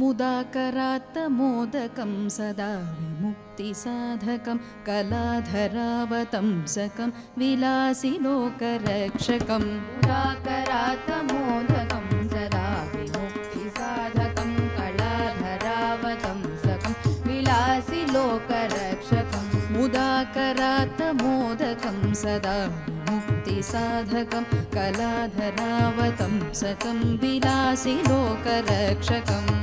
मुदाकरात्तमोदकं सदा विमुक्तिसाधकं कलाधरावतंसकं विलासिलोकरक्षकम् मुदाकरातमोदकं सदा विमुक्तिसाधकं कलाधरावतंसकं विलासि लोकरक्षकम् मुदाकरात्तमोदकं सदा विमुक्तिसाधकं कलाधरावतंसकं विलासि लोकरक्षकम्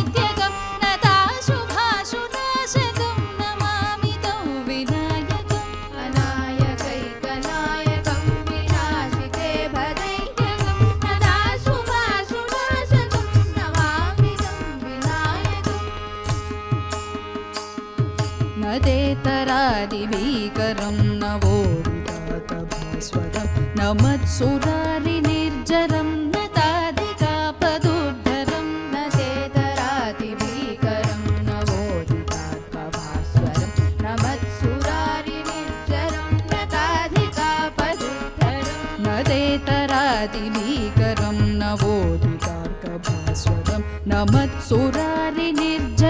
न तेतरादिभीकरं नवोरितातभास्वरं न मत्सुरारिनिर्जरं न ताधिकापदुर्धरं न चेतरातिभीकरं नवोदितात्मभास्वरं न मत्सुरारिनिर्जरं न ताधिकापदुद्धरम् न तेतरादिभीकरं नवोदितार्कभास्वरं न मत्सुरारिनिर्जरं न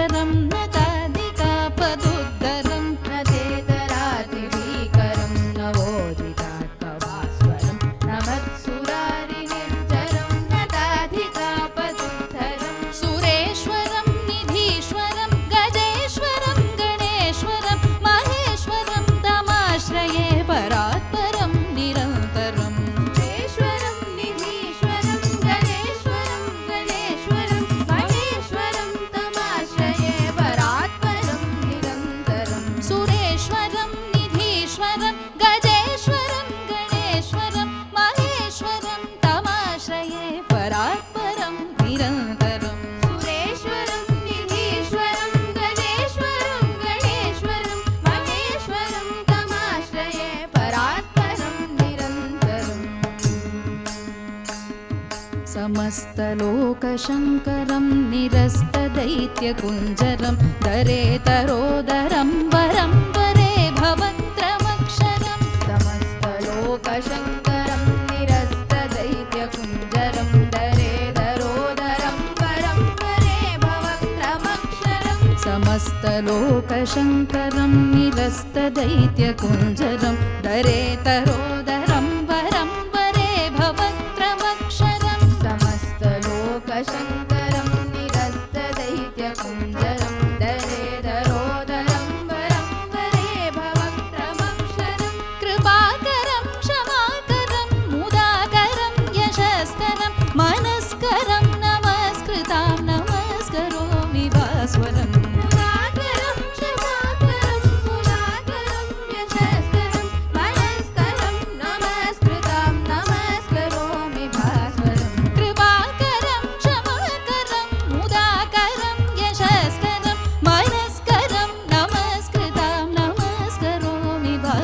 समस्तलोकशङ्करं निरस्तदैत्यकुञ्जरं दरेतरोदरं वरं वरे भवत्रमक्षरम् समस्तलोकशङ्करं निरस्तदैत्यकुञ्जरं दरेदरोदरं परं परे भवत्रमक्षरम् समस्तलोकशङ्करं निरस्तदैत्यकुञ्जरं दरेतरोदरं वरं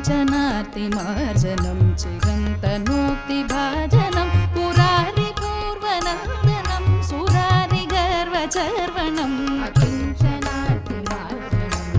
अकिञ्चनातिमार्जनं चिरन्तनोक्तिभाजनं पुरारिपूर्वनन्दनं सुरारिगर्वचर्वणम् अकिञ्चनातिमार्जनं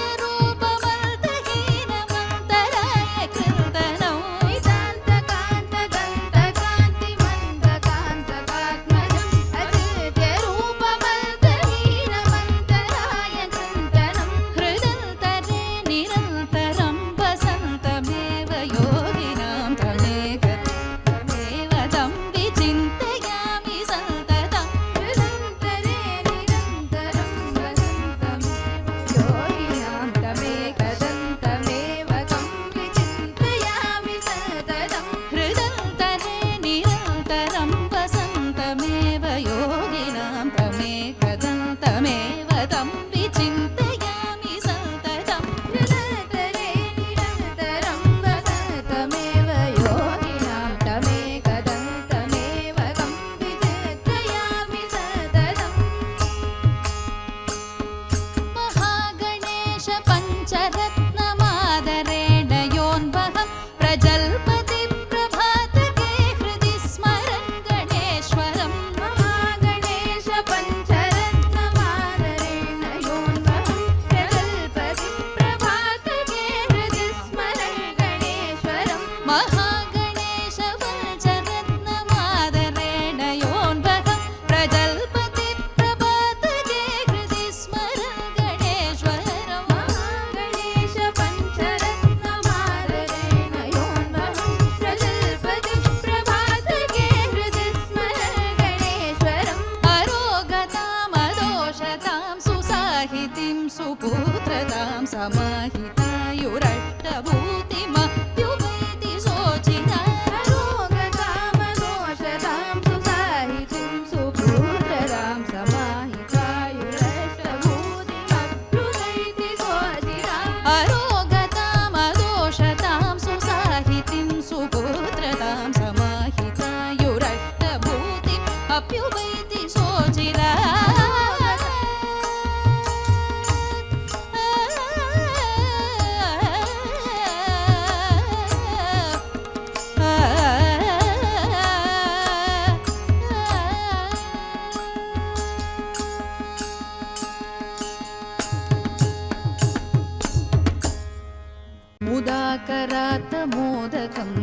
योन्वहं chamar.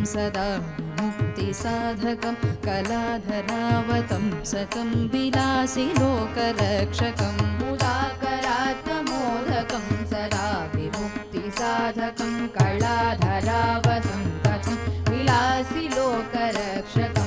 सदा मुक्तिसाधकं कलाधरावतं सकं विलासि लोकरक्षकं मुदाकलात्मोदकं सदा विमुक्तिसाधकं कलाधरावतं कथं विलासि लोकरक्षकम्